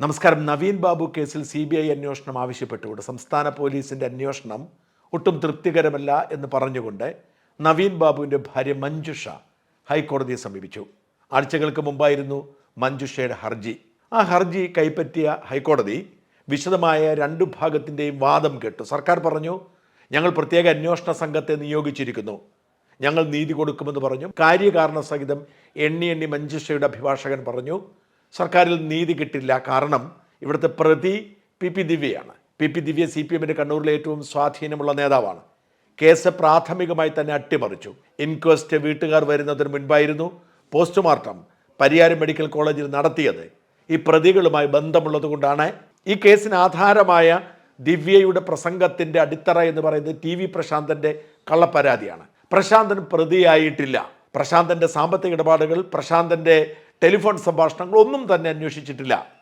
നമസ്കാരം. നവീൻ ബാബു കേസിൽ C B I അന്വേഷണം ആവശ്യപ്പെട്ടുകൊണ്ട് സംസ്ഥാന പോലീസിന്റെ അന്വേഷണം ഒട്ടും തൃപ്തികരമല്ല എന്ന് പറഞ്ഞുകൊണ്ട് നവീൻ ബാബുവിന്റെ ഭാര്യ മഞ്ജുഷ ഹൈക്കോടതിയെ സമീപിച്ചു. ആഴ്ചകൾക്ക് മുമ്പായിരുന്നു മഞ്ജുഷയുടെ ഹർജി. ആ ഹർജി കൈപ്പറ്റിയ ഹൈക്കോടതി വിശദമായ രണ്ടു ഭാഗത്തിന്റെയും വാദം കേട്ടു. സർക്കാർ പറഞ്ഞു ഞങ്ങൾ പ്രത്യേക അന്വേഷണ സംഘത്തെ നിയോഗിച്ചിരിക്കുന്നു. ഞങ്ങൾ നീതി കൊടുക്കുമെന്ന് പറഞ്ഞു. കാര്യകാരണ സഹിതം എണ്ണി എണ്ണി മഞ്ജുഷയുടെ അഭിഭാഷകൻ പറഞ്ഞു സർക്കാരിൽ നീതി കിട്ടില്ല. കാരണം ഇവിടുത്തെ പ്രതി P P ദിവ്യയാണ്. P P Divya C P എമ്മിന്റെ കണ്ണൂരിലെ ഏറ്റവും സ്വാധീനമുള്ള നേതാവാണ്. കേസ് പ്രാഥമികമായി തന്നെ അട്ടിമറിച്ചു. ഇൻക്വസ്റ്റ് വീട്ടുകാർ വരുന്നതിന് മുൻപായിരുന്നു പോസ്റ്റ്മോർട്ടം പരിയാരം മെഡിക്കൽ കോളേജിൽ നടത്തിയത്. ഈ പ്രതികളുമായി ബന്ധമുള്ളത് കൊണ്ടാണ് ഈ കേസിന് ആധാരമായ ദിവ്യയുടെ പ്രസംഗത്തിന്റെ അടിത്തറ എന്ന് പറയുന്നത് ടി വി പ്രശാന്തന്റെ കള്ളപ്പരാതിയാണ്. പ്രശാന്തൻ പ്രതിയായിട്ടില്ല. പ്രശാന്തന്റെ സാമ്പത്തിക ഇടപാടുകൾ പ്രശാന്തന്റെ ടെലിഫോൺ സംഭാഷണങ്ങൾ ഒന്നും തന്നെ അന്വേഷിച്ചിട്ടില്ല.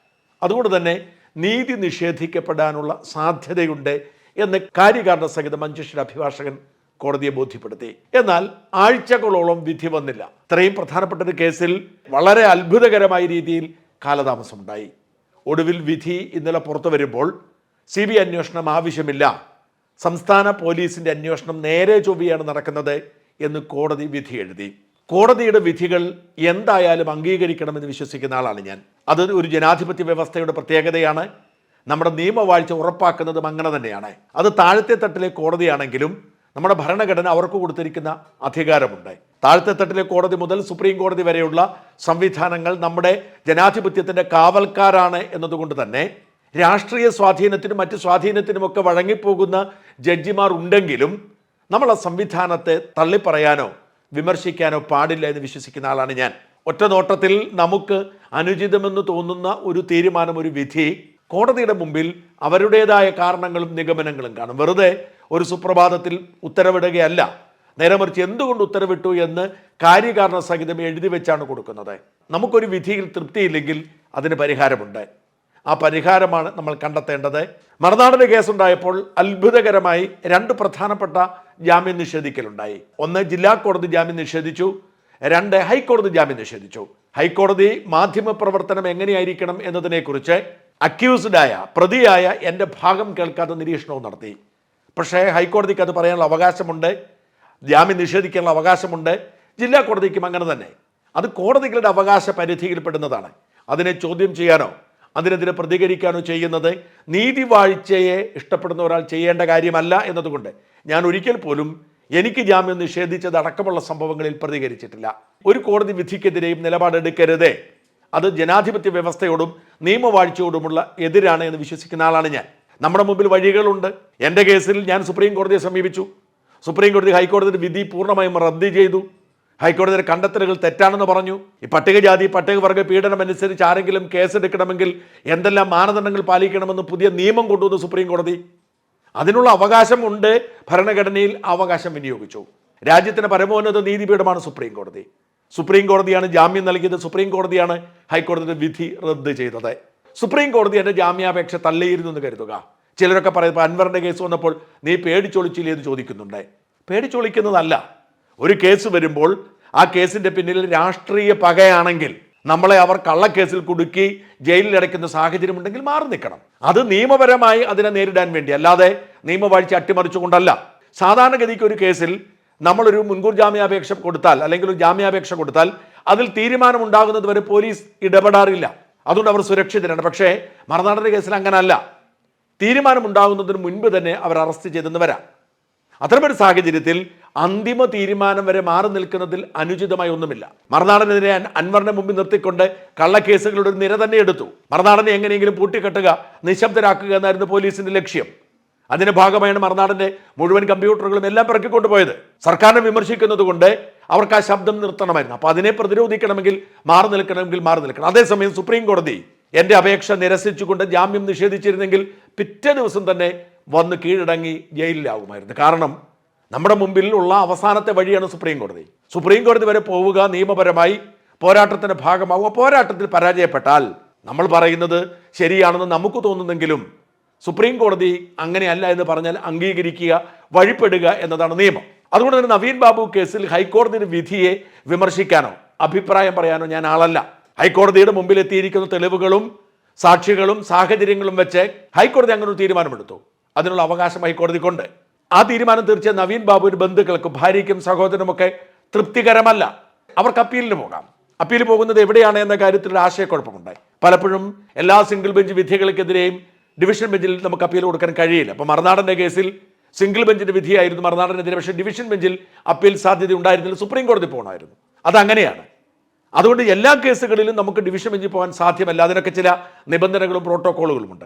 അതുകൊണ്ട് തന്നെ നീതി നിഷേധിക്കപ്പെടാനുള്ള സാധ്യതയുണ്ട് എന്ന് കാര്യകാരണ സഹിതം മഞ്ചേശ്വര അഭിഭാഷകൻ കോടതിയെ ബോധ്യപ്പെടുത്തി. എന്നാൽ ആഴ്ചകളോളം വിധി വന്നില്ല. ഇത്രയും പ്രധാനപ്പെട്ട ഒരു കേസിൽ വളരെ അത്ഭുതകരമായ രീതിയിൽ കാലതാമസമുണ്ടായി. ഒടുവിൽ വിധി ഇന്നലെ പുറത്തു വരുമ്പോൾ സി ബി അന്വേഷണം ആവശ്യമില്ല. സംസ്ഥാന പോലീസിന്റെ അന്വേഷണം നേരെ ചൊവ്വയാണ് നടക്കുന്നത് എന്ന് കോടതി വിധി എഴുതി. കോടതിയുടെ വിധികൾ എന്തായാലും അംഗീകരിക്കണമെന്ന് വിശ്വസിക്കുന്ന ആളാണ് ഞാൻ. അത് ഒരു ജനാധിപത്യ വ്യവസ്ഥയുടെ പ്രത്യേകതയാണ്. നമ്മുടെ നിയമവാഴ്ച ഉറപ്പാക്കുന്നതും അങ്ങനെ തന്നെയാണ്. അത് താഴത്തെ തട്ടിലെ കോടതിയാണെങ്കിലും നമ്മുടെ ഭരണഘടന അവർക്ക് കൊടുത്തിരിക്കുന്ന അധികാരമുണ്ട്. താഴത്തെ തട്ടിലെ കോടതി മുതൽ സുപ്രീം കോടതി വരെയുള്ള സംവിധാനങ്ങൾ നമ്മുടെ ജനാധിപത്യത്തിന്റെ കാവൽക്കാരാണ് എന്നതുകൊണ്ട് തന്നെ രാഷ്ട്രീയ സ്വാധീനത്തിനും മറ്റ് സ്വാധീനത്തിനുമൊക്കെ വഴങ്ങിപ്പോകുന്ന ജഡ്ജിമാർ ഉണ്ടെങ്കിലും നമ്മൾ ആ സംവിധാനത്തെ തള്ളിപ്പറയാനോ വിമർശിക്കാനോ പാടില്ല എന്ന് വിശ്വസിക്കുന്ന ആളാണ് ഞാൻ. ഒറ്റ നോട്ടത്തിൽ നമുക്ക് അനുചിതമെന്ന് തോന്നുന്ന ഒരു തീരുമാനം ഒരു വിധി കോടതിയുടെ മുമ്പിൽ അവരുടേതായ കാരണങ്ങളും നിഗമനങ്ങളും കാണും. വെറുതെ ഒരു സുപ്രഭാതത്തിൽ ഉത്തരവിടുകയല്ല. നേരെ മറിച്ച് എന്തുകൊണ്ട് ഉത്തരവിട്ടു എന്ന് കാര്യകാരണ സഹിതം എഴുതി വെച്ചാണ് കൊടുക്കുന്നത്. നമുക്കൊരു വിധിയിൽ തൃപ്തിയില്ലെങ്കിൽ അതിന് പരിഹാരമുണ്ട്. ആ പരിഹാരമാണ് നമ്മൾ കണ്ടെത്തേണ്ടത്. മറുനാടിന് കേസുണ്ടായപ്പോൾ അത്ഭുതകരമായി രണ്ട് പ്രധാനപ്പെട്ട ജാമ്യം നിഷേധിക്കലുണ്ടായി. ഒന്ന് ജില്ലാ കോടതി ജാമ്യം നിഷേധിച്ചു രണ്ട് ഹൈക്കോടതി ജാമ്യം നിഷേധിച്ചു. ഹൈക്കോടതി മാധ്യമ പ്രവർത്തനം എങ്ങനെയായിരിക്കണം എന്നതിനെക്കുറിച്ച് അക്യൂസ്ഡായ പ്രതിയായ എന്റെ ഭാഗം കേൾക്കാത്ത നിരീക്ഷണവും നടത്തി. പക്ഷേ ഹൈക്കോടതിക്ക് അത് പറയാനുള്ള അവകാശമുണ്ട് ജാമ്യം നിഷേധിക്കാനുള്ള അവകാശമുണ്ട് ജില്ലാ കോടതിക്കും അങ്ങനെ തന്നെ. അത് കോടതികളുടെ അവകാശ പരിധിയിൽപ്പെടുന്നതാണ് അതിനെ ചോദ്യം ചെയ്യാനോ അതിനെതിരെ പ്രതികരിക്കാനോ ചെയ്യുന്നത് നീതി വാഴ്ചയെ ഇഷ്ടപ്പെടുന്ന ഒരാൾ ചെയ്യേണ്ട കാര്യമല്ല എന്നതുകൊണ്ട് ഞാൻ ഒരിക്കൽ പോലും എനിക്ക് ജാമ്യം നിഷേധിച്ചത് അടക്കമുള്ള സംഭവങ്ങളിൽ പ്രതികരിച്ചിട്ടില്ല. ഒരു കോടതി വിധിക്കെതിരെയും നിലപാടെടുക്കരുതേ. അത് ജനാധിപത്യ വ്യവസ്ഥയോടും നിയമവാഴ്ചയോടുമുള്ള എതിരാണ് എന്ന് വിശ്വസിക്കുന്ന ആളാണ് ഞാൻ. നമ്മുടെ മുമ്പിൽ വഴികളുണ്ട്. എന്റെ കേസിൽ ഞാൻ സുപ്രീം കോടതിയെ സമീപിച്ചു. സുപ്രീം കോടതി ഹൈക്കോടതിയുടെ വിധി പൂർണമായും റദ്ദ് ചെയ്തു. ഹൈക്കോടതിയുടെ കണ്ടെത്തലുകൾ തെറ്റാണെന്ന് പറഞ്ഞു. ഈ പട്ടികജാതി പട്ടികവർഗ പീഡനം അനുസരിച്ച് ആരെങ്കിലും കേസെടുക്കണമെങ്കിൽ എന്തെല്ലാം മാനദണ്ഡങ്ങൾ പാലിക്കണമെന്ന് പുതിയ നിയമം കൊണ്ടുവന്നു സുപ്രീം കോടതി അതിനുള്ള അവകാശമുണ്ട് ഭരണഘടനയിൽ അവകാശം വിനിയോഗിച്ചു. രാജ്യത്തിന് പരമോന്നത നീതിപീഠമാണ് സുപ്രീം കോടതി സുപ്രീം കോടതിയാണ് ജാമ്യം നൽകിയത്. സുപ്രീം കോടതിയാണ് ഹൈക്കോടതിയുടെ വിധി റദ്ദ് ചെയ്തത്. സുപ്രീം കോടതി എന്റെ ജാമ്യാപേക്ഷ തള്ളിയിരുന്നു എന്ന് കരുതുക. ചിലരൊക്കെ പറയുന്നത് അൻവറിന്റെ കേസ് വന്നപ്പോൾ നീ പേടിച്ചൊളിച്ചില്ലേ എന്ന് ചോദിക്കുന്നുണ്ട്. പേടിച്ചൊളിക്കുന്നതല്ല. ഒരു കേസ് വരുമ്പോൾ ആ കേസിന്റെ പിന്നിൽ രാഷ്ട്രീയ പകയാണെങ്കിൽ നമ്മളെ അവർ കള്ളക്കേസിൽ കുടുക്കി ജയിലിൽ അടയ്ക്കുന്ന സാഹചര്യമുണ്ടെങ്കിൽ മാറി നിൽക്കണം. അത് നിയമപരമായി അതിനെ നേരിടാൻ വേണ്ടി. അല്ലാതെ നിയമവാഴ്ച അട്ടിമറിച്ചുകൊണ്ടല്ല. സാധാരണഗതിക്ക് ഒരു കേസിൽ നമ്മളൊരു മുൻകൂർ ജാമ്യാപേക്ഷ കൊടുത്താൽ അല്ലെങ്കിൽ ഒരു ജാമ്യാപേക്ഷ കൊടുത്താൽ അതിൽ തീരുമാനമുണ്ടാകുന്നത് വരെ പോലീസ് ഇടപെടാറില്ല. അതുകൊണ്ട് അവർ സുരക്ഷിതരാണ്. പക്ഷേ മറുനാടന്റെ കേസിൽ അങ്ങനല്ല. തീരുമാനമുണ്ടാകുന്നതിന് മുൻപ് തന്നെ അവർ അറസ്റ്റ് ചെയ്തെന്ന് വരാം. അത്തരമൊരു സാഹചര്യത്തിൽ അന്തിമ തീരുമാനം വരെ മാറി നിൽക്കുന്നതിൽ അനുചിതമായി ഒന്നുമില്ല. മറുനാടനെതിരെ അൻ- അൻവറിനെ മുമ്പിൽ നിർത്തിക്കൊണ്ട് കള്ളക്കേസുകളുടെ ഒരു നിര തന്നെ എടുത്തു. മറുനാടനെ എങ്ങനെയെങ്കിലും പൂട്ടിക്കെട്ടുക നിശബ്ദരാക്കുക എന്നായിരുന്നു പോലീസിന്റെ ലക്ഷ്യം. അതിന്റെ ഭാഗമായാണ് മറുനാടന്റെ മുഴുവൻ കമ്പ്യൂട്ടറുകളും എല്ലാം പിറക്കിക്കൊണ്ടുപോയത്. സർക്കാരിനെ വിമർശിക്കുന്നത് കൊണ്ട് അവർക്ക് ആ ശബ്ദം നിർത്തണമായിരുന്നു. അപ്പൊ അതിനെ പ്രതിരോധിക്കണമെങ്കിൽ മാറി നിൽക്കണമെങ്കിൽ മാറി നിൽക്കണം. അതേസമയം സുപ്രീം കോടതി എന്റെ അപേക്ഷ നിരസിച്ചുകൊണ്ട് ജാമ്യം നിഷേധിച്ചിരുന്നെങ്കിൽ പിറ്റേ ദിവസം തന്നെ വന്ന് കീഴടങ്ങി ജയിലിലാകുമായിരുന്നു കാരണം നമ്മുടെ മുമ്പിൽ ഉള്ള അവസാനത്തെ വഴിയാണ് സുപ്രീം കോടതി. സുപ്രീം കോടതി വരെ പോവുക നിയമപരമായി പോരാട്ടത്തിന്റെ ഭാഗമാവുക പോരാട്ടത്തിൽ പരാജയപ്പെട്ടാൽ നമ്മൾ പറയുന്നത് ശരിയാണെന്ന് നമുക്ക് തോന്നുന്നെങ്കിലും സുപ്രീം കോടതി അങ്ങനെയല്ല എന്ന് പറഞ്ഞാൽ അംഗീകരിക്കുക വഴിപ്പെടുക എന്നതാണ് നിയമം. അതുകൊണ്ട് തന്നെ നവീൻ ബാബു കേസിൽ ഹൈക്കോടതിയുടെ വിധിയെ വിമർശിക്കാനോ അഭിപ്രായം പറയാനോ ഞാൻ ആളല്ല. ഹൈക്കോടതിയുടെ മുമ്പിൽ എത്തിയിരിക്കുന്ന തെളിവുകളും സാക്ഷികളും സാഹചര്യങ്ങളും വെച്ച് ഹൈക്കോടതി അങ്ങനെ ഒരു തീരുമാനമെടുത്തു. അതിനുള്ള അവകാശം ഹൈക്കോടതിക്കുണ്ട്. ആ തീരുമാനം തീർച്ചയായും നവീൻ ബാബുവിന് ബന്ധുക്കൾക്കും ഭാര്യയ്ക്കും സഹോദരനുമൊക്കെ തൃപ്തികരമല്ല. അവർക്ക് അപ്പീലിന് പോകാം. അപ്പീൽ പോകുന്നത് എവിടെയാണ് എന്ന കാര്യത്തിൽ ഒരു ആശയക്കുഴപ്പമുണ്ടായി പലപ്പോഴും എല്ലാ സിംഗിൾ ബെഞ്ച് വിധികൾക്കെതിരെയും ഡിവിഷൻ ബെഞ്ചിൽ നമുക്ക് അപ്പീൽ കൊടുക്കാൻ കഴിയില്ല. അപ്പോൾ മറുനാടന്റെ കേസിൽ സിംഗിൾ ബെഞ്ചിന്റെ വിധിയായിരുന്നു മറുനാടനെതിരെ. പക്ഷേ ഡിവിഷൻ ബെഞ്ചിൽ അപ്പീൽ സാധ്യത ഉണ്ടായിരുന്നില്ല. സുപ്രീം കോടതി പോകണമായിരുന്നു അതങ്ങനെയാണ്. അതുകൊണ്ട് എല്ലാ കേസുകളിലും നമുക്ക് ഡിവിഷൻ ബെഞ്ചിൽ പോകാൻ സാധ്യമല്ല. അതിനൊക്കെ ചില നിബന്ധനകളും പ്രോട്ടോക്കോളുകളുമുണ്ട്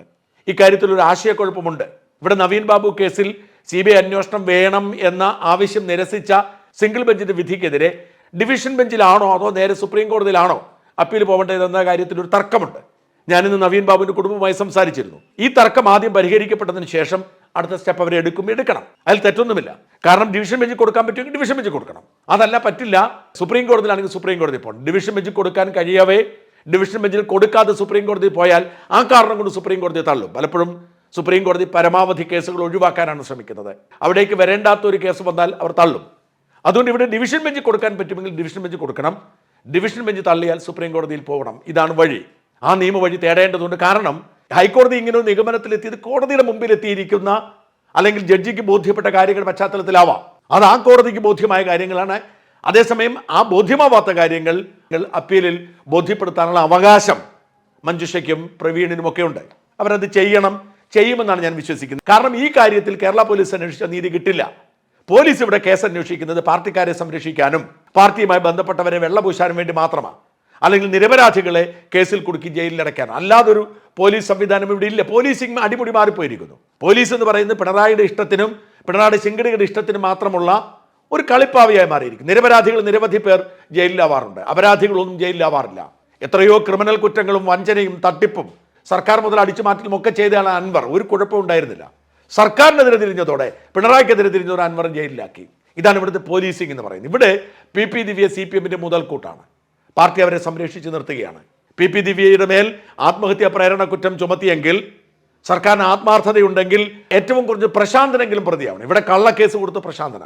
ഇക്കാര്യത്തിൽ ഒരു ആശയക്കുഴപ്പമുണ്ട്. ഇവിടെ നവീൻ ബാബു കേസിൽ സി ബി ഐ അന്വേഷണം വേണം എന്ന ആവശ്യം നിരസിച്ച സിംഗിൾ ബെഞ്ചിന്റെ വിധിക്കെതിരെ ഡിവിഷൻ ബെഞ്ചിലാണോ അതോ നേരെ സുപ്രീം കോടതിയിലാണോ അപ്പീൽ പോകേണ്ടതെന്ന കാര്യത്തിൽ ഒരു തർക്കമുണ്ട്. ഞാനിന്ന് നവീൻ ബാബുവിന്റെ കുടുംബവുമായി സംസാരിച്ചിരുന്നു. ഈ തർക്കം ആദ്യം പരിഹരിക്കപ്പെട്ടതിന് ശേഷം അടുത്ത സ്റ്റെപ്പ് അവരെ എടുക്കും എടുക്കണം. അതിൽ തെറ്റൊന്നുമില്ല. കാരണം ഡിവിഷൻ ബെഞ്ചിൽ കൊടുക്കാൻ പറ്റുമെങ്കിൽ ഡിവിഷൻ ബെഞ്ചിൽ കൊടുക്കണം. അതല്ല പറ്റില്ല. സുപ്രീം കോടതിയിലാണെങ്കിൽ സുപ്രീം കോടതി പോകണം. ഡിവിഷൻ ബെഞ്ചിൽ കൊടുക്കാൻ കഴിയാവേ ഡിവിഷൻ ബെഞ്ചിൽ കൊടുക്കാതെ സുപ്രീം കോടതി പോയാൽ ആ കാരണം കൊണ്ട് സുപ്രീം കോടതി തള്ളും. പലപ്പോഴും സുപ്രീം കോടതി പരമാവധി കേസുകൾ ഒഴിവാക്കാനാണ് ശ്രമിക്കുന്നത്. അവിടേക്ക് വരേണ്ടാത്ത ഒരു കേസ് വന്നാൽ അവർ തള്ളും. അതുകൊണ്ട് ഇവിടെ ഡിവിഷൻ ബെഞ്ച് കൊടുക്കാൻ പറ്റുമെങ്കിൽ ഡിവിഷൻ ബെഞ്ച് കൊടുക്കണം. ഡിവിഷൻ ബെഞ്ച് തള്ളിയാൽ സുപ്രീം കോടതിയിൽ പോകണം. ഇതാണ് വഴി. ആ നിയമ വഴി തേടേണ്ടതുണ്ട്. കാരണം ഹൈക്കോടതി ഇങ്ങനെ ഒരു നിഗമനത്തിലെത്തിയത് കോടതിയുടെ മുമ്പിൽ എത്തിയിരിക്കുന്ന അല്ലെങ്കിൽ ജഡ്ജിക്ക് ബോധ്യപ്പെട്ട കാര്യങ്ങളുടെ പശ്ചാത്തലത്തിലാവാം. അത് ആ കോടതിക്ക് ബോധ്യമായ കാര്യങ്ങളാണ്. അതേസമയം ആ ബോധ്യമാവാത്ത കാര്യങ്ങൾ അപ്പീലിൽ ബോധ്യപ്പെടുത്താനുള്ള അവകാശം മഞ്ജുഷയ്ക്കും പ്രവീണിനുമൊക്കെ ഉണ്ട് അവരത് ചെയ്യണം. ചെയ്യുമെന്നാണ് ഞാൻ വിശ്വസിക്കുന്നത്. കാരണം ഈ കാര്യത്തിൽ കേരള പോലീസ് അന്വേഷിച്ച നീതി കിട്ടില്ല. പോലീസ് ഇവിടെ കേസ് അന്വേഷിക്കുന്നത് പാർട്ടിക്കാരെ സംരക്ഷിക്കാനും പാർട്ടിയുമായി ബന്ധപ്പെട്ടവരെ വെള്ളപൂശാനും വേണ്ടി മാത്രമാണ്. അല്ലെങ്കിൽ നിരപരാധികളെ കേസിൽ കുടുക്കി ജയിലിൽ അടയ്ക്കാനും അല്ലാതെ ഒരു പോലീസ് സംവിധാനം ഇവിടെ ഇല്ല. പോലീസിംഗ് അടിമുടി മാറിപ്പോയിരിക്കുന്നു. പോലീസ് എന്ന് പറയുന്നത് പിണറായിയുടെ ഇഷ്ടത്തിനും പിണറായി ശിങ്കടിയുടെ ഇഷ്ടത്തിനും മാത്രമുള്ള ഒരു കളിപ്പാവിയായി മാറിയിരിക്കും നിരപരാധികൾ നിരവധി പേർ ജയിലിലാവാറുണ്ട്. അപരാധികളൊന്നും ജയിലിലാവാറില്ല. എത്രയോ ക്രിമിനൽ കുറ്റങ്ങളും വഞ്ചനയും തട്ടിപ്പും സർക്കാർ മുതൽ അടിച്ചു മാറ്റലും ഒക്കെ ചെയ്തതാണ് അൻവർ. ഒരു കുഴപ്പവും ഉണ്ടായിരുന്നില്ല. സർക്കാരിനെതിരെ തിരിഞ്ഞതോടെ പിണറായിക്കെതിരെ തിരിഞ്ഞതോടെ അൻവറും ജയിലിലാക്കി. ഇതാണ് ഇവിടുത്തെ പോലീസിംഗ് എന്ന് പറയുന്നത്. ഇവിടെ P P Divya C P എമ്മിന്റെ മുതൽക്കൂട്ടാണ്. പാർട്ടി അവരെ സംരക്ഷിച്ച് നിർത്തുകയാണ്. പി പി ദിവ്യയുടെ മേൽ ആത്മഹത്യാ പ്രേരണ കുറ്റം ചുമത്തിയെങ്കിൽ സർക്കാരിന് ആത്മാർത്ഥതയുണ്ടെങ്കിൽ ഏറ്റവും കുറഞ്ഞ് പ്രശാന്തനെങ്കിലും പ്രതിയാവണം. ഇവിടെ കള്ളക്കേസ് കൊടുത്ത് പ്രശാന്തന.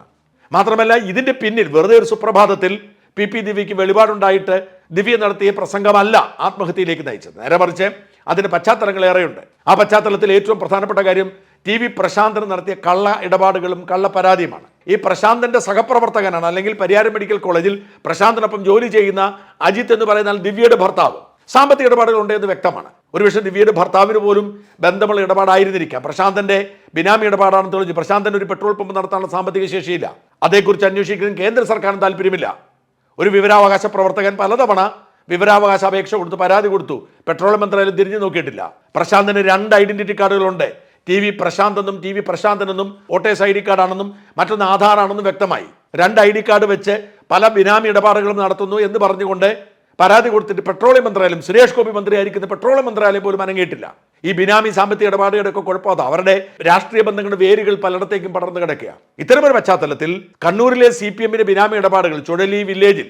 മാത്രമല്ല ഇതിന്റെ പിന്നിൽ വെറുതെ ഒരു സുപ്രഭാതത്തിൽ പി പി ദിവ്യയ്ക്ക് വെളിപാടുണ്ടായിട്ട് ദിവ്യ നടത്തിയ പ്രസംഗമല്ല ആത്മഹത്യയിലേക്ക് നയിച്ചത്. നേരെ മറിച്ച് അതിന് പശ്ചാത്തലങ്ങൾ ഏറെയുണ്ട്. ആ പശ്ചാത്തലത്തിൽ ഏറ്റവും പ്രധാനപ്പെട്ട കാര്യം ടി വി പ്രശാന്തൻ നടത്തിയ കള്ള ഇടപാടുകളും കള്ള പരാതിയുമാണ്. ഈ പ്രശാന്തന്റെ സഹപ്രവർത്തകനാണ് അല്ലെങ്കിൽ പരിയാരം മെഡിക്കൽ കോളേജിൽ പ്രശാന്തിനൊപ്പം ജോലി ചെയ്യുന്ന അജിത്ത് എന്ന് പറയുന്ന ദിവ്യയുടെ ഭർത്താവ്. സാമ്പത്തിക ഇടപാടുകൾ ഉണ്ട് എന്ന് വ്യക്തമാണ്. ഒരുപക്ഷെ ദിവ്യയുടെ ഭർത്താവിന് പോലും ബന്ധമുള്ള ഇടപാടായിരുന്നിരിക്കാം. പ്രശാന്തന്റെ ബിനാമി ഇടപാടാണെന്ന് തെളിഞ്ഞു പ്രശാന്തൻ ഒരു പെട്രോൾ പമ്പ് നടത്താനുള്ള സാമ്പത്തിക ശേഷിയില്ല. അതേക്കുറിച്ച് അന്വേഷിക്കാൻ കേന്ദ്ര സർക്കാരിന് താല്പര്യമില്ല. ഒരു വിവരാവകാശ പ്രവർത്തകൻ പലതവണ വിവരാവകാശ അപേക്ഷ കൊടുത്ത് പരാതി കൊടുത്തു. പെട്രോൾ മന്ത്രാലയം തിരിഞ്ഞു നോക്കിയിട്ടില്ല. പ്രശാന്തിന് രണ്ട് ഐഡന്റിറ്റി കാർഡുകളുണ്ട്. ടി വി പ്രശാന്ത് എന്നും ടി വി പ്രശാന്തൻ എന്നും വോട്ടേഴ്സ് ഐ ഡി കാർഡാണെന്നും മറ്റൊന്ന് ആധാറാണെന്നും വ്യക്തമായി. രണ്ട് ഐ ഡി കാർഡ് വെച്ച് പല ബിനാമി ഇടപാടുകളും നടത്തുന്നു എന്ന് പറഞ്ഞുകൊണ്ട് പരാതി കൊടുത്തിട്ട് പെട്രോളിയം മന്ത്രാലയം സുരേഷ് ഗോപി മന്ത്രിയായിരിക്കുന്ന പെട്രോളിയം മന്ത്രാലയം പോലും അനങ്ങിയിട്ടില്ല. ഈ ബിനാമി സാമ്പത്തിക ഇടപാടുകളുടെ ഒക്കെ കുഴപ്പമാ അവരുടെ രാഷ്ട്രീയ ബന്ധങ്ങളുടെ വേരുകൾ പലയിടത്തേക്കും പടർന്നു കിടക്കുക ഇത്തരമൊരു പശ്ചാത്തലത്തിൽ കണ്ണൂരിലെ സി പി എമ്മിന്റെ ബിനാമി ഇടപാടുകൾ ചുഴലി വില്ലേജിൽ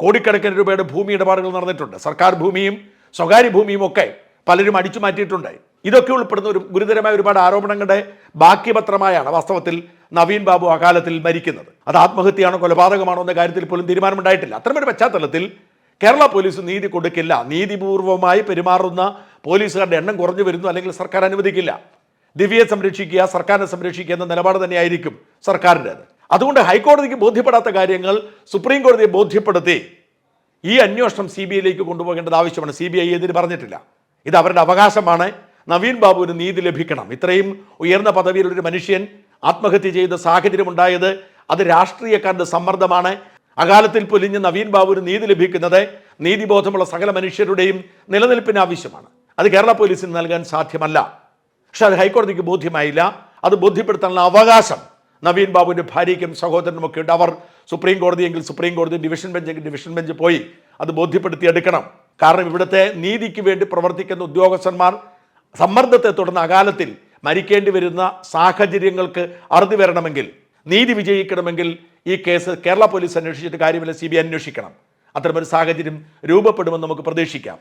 കോടിക്കണക്കിന് രൂപയുടെ ഭൂമി ഇടപാടുകൾ നടന്നിട്ടുണ്ട്. സർക്കാർ ഭൂമിയും സ്വകാര്യ ഭൂമിയും ഒക്കെ പലരും അടിച്ചു മാറ്റിയിട്ടുണ്ട്. ഇതൊക്കെ ഉൾപ്പെടുന്ന ഒരു ഗുരുതരമായ ഒരുപാട് ആരോപണങ്ങളുടെ ബാക്കി പത്രമായാണ് വാസ്തവത്തിൽ നവീൻ ബാബു അകാലത്തിൽ മരിക്കുന്നത്. അത് ആത്മഹത്യയാണോ കൊലപാതകമാണോ എന്ന കാര്യത്തിൽ പോലും തീരുമാനമുണ്ടായിട്ടില്ല. അത്തരമൊരു പശ്ചാത്തലത്തിൽ കേരള പോലീസ് നീതി കൊടുക്കില്ല. നീതിപൂർവമായി പെരുമാറുന്ന പോലീസുകാരുടെ എണ്ണം കുറഞ്ഞു വരുന്നു അല്ലെങ്കിൽ സർക്കാർ അനുവദിക്കില്ല. ദിവ്യയെ സംരക്ഷിക്കുക സർക്കാരിനെ സംരക്ഷിക്കുക എന്ന നിലപാട് തന്നെയായിരിക്കും സർക്കാരിന്റെത്. അതുകൊണ്ട് ഹൈക്കോടതിക്ക് ബോധ്യപ്പെടാത്ത കാര്യങ്ങൾ സുപ്രീം കോടതിയെ ബോധ്യപ്പെടുത്തി ഈ അന്വേഷണം സി ബി ഐയിലേക്ക് കൊണ്ടുപോകേണ്ടത് ആവശ്യമാണ്. സി ബി ഐ ഇതിന് പറഞ്ഞിട്ടില്ല. ഇത് അവരുടെ അവകാശമാണ്. നവീൻ ബാബുവിന് നീതി ലഭിക്കണം. ഇത്രയും ഉയർന്ന പദവിയിലുള്ള മനുഷ്യൻ ആത്മഹത്യ ചെയ്ത സാഹചര്യം ഉണ്ടായത് അത് രാഷ്ട്രീയക്കാരുടെ സമ്മർദ്ദമാണ്. അകാലത്തിൽ പൊലിഞ്ഞ് നവീൻ ബാബുവിന് നീതി ലഭിക്കുന്നത് നീതിബോധമുള്ള സകല മനുഷ്യരുടെയും നിലനിൽപ്പിന് ആവശ്യമാണ്. അത് കേരള പോലീസിന് നൽകാൻ സാധ്യമല്ല. പക്ഷെ അത് ഹൈക്കോടതിക്ക് ബോധ്യമായില്ല. അത് ബോധ്യപ്പെടുത്താനുള്ള അവകാശം നവീൻ ബാബുവിന്റെ ഭാര്യയ്ക്കും സഹോദരനും ഒക്കെ ഉണ്ട്. അവർ സുപ്രീം കോടതിയെങ്കിൽ സുപ്രീം കോടതി ഡിവിഷൻ ബെഞ്ചെങ്കിൽ ഡിവിഷൻ ബെഞ്ച് പോയി അത് ബോധ്യപ്പെടുത്തി എടുക്കണം. കാരണം ഇവിടുത്തെ നീതിക്ക് വേണ്ടി പ്രവർത്തിക്കുന്ന ഉദ്യോഗസ്ഥന്മാർ സമ്മർദ്ദത്തെ തുടർന്ന് അകാലത്തിൽ മരിക്കേണ്ടി വരുന്ന സാഹചര്യങ്ങൾക്ക് അറുതി വരണമെങ്കിൽ നീതി വിജയിക്കണമെങ്കിൽ ഈ കേസ് കേരള പോലീസ് അന്വേഷിച്ചിട്ട് കാര്യമില്ല സി ബി അന്വേഷിക്കണം. അത്തരമൊരു സാഹചര്യം രൂപപ്പെടുമെന്ന് നമുക്ക് പ്രതീക്ഷിക്കാം.